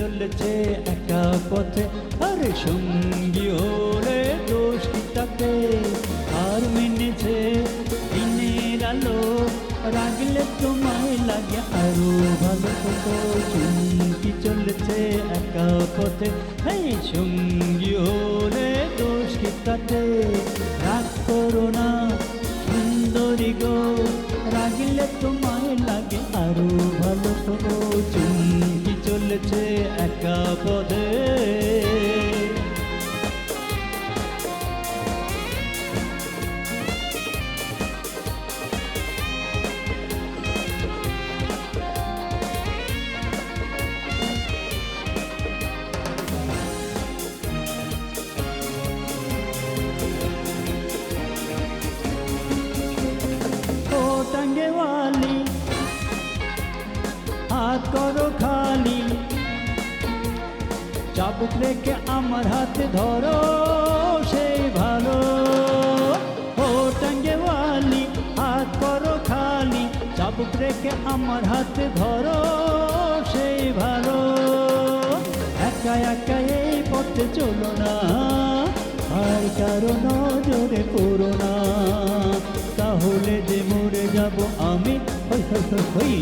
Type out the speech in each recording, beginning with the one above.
চলেছে একা পথে। আরে সঙ্গী হলে দোষ তাকে আর মেনেছে দিনের আলো, রাগলে তোমায় লাগে আরও ভালো কত চুমকি চলেছে একা পথে। এই সঙ্গী হলে দোষ কি তাতে? রাগ করো না। পদে। হাত করো রেখে আমার হাতে ধরো সেই ভালো। ও টাঙ্গে वाली হাত করো খালি চাবুক রেখে আমার হাতে ধরো সেই ভালো। একা একা এই পথে চলো না, আর কারও নজরে পড়ো না। তাহলে যে মরে যাব আমি, হই হই হই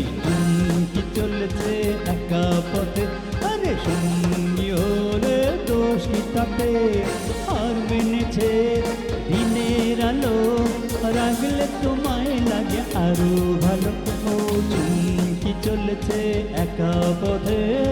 কি চলেছে একা পথে? আরে হলে তাতে আর মেনেছে দিনের আলো রাগলে তোমায় লাগে আরও ভালো কি চলেছে একা পথে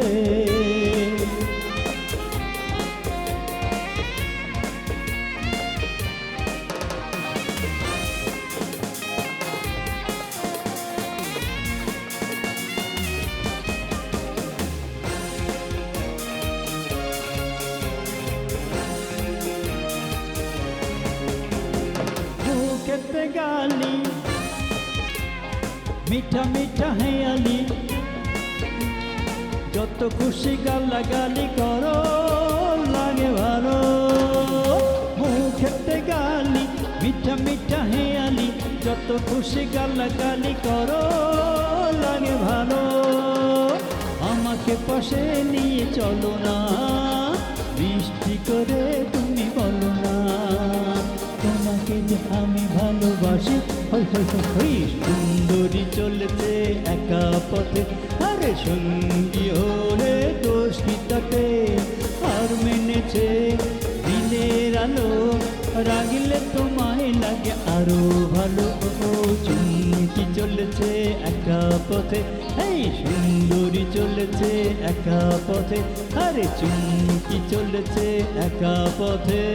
মুখেতে গালি মিঠা মিঠা হেয়ালি যত খুশি গালা গালি করো লাগে ভালো মুখেতে গালি মিঠা মিঠা হেয়ালি যত খুশি গালা গালি করো লাগে ভালো আমাকে পাশে নিয়ে চলো না। বৃষ্টি করে তুমি বলো। আমি ভালোবাসি। হই হই হই সুন্দরী চলেছে একা পথে। আরে সঙ্গী হলে দোষ আর মেনেছে দিনের আলো, রাগলে তোমায় লাগে আরও ভালো চুমকি চলেছে একা পথে। এই সুন্দরী চলেছে একা পথে। আরে চুমকি চলেছে একা পথে।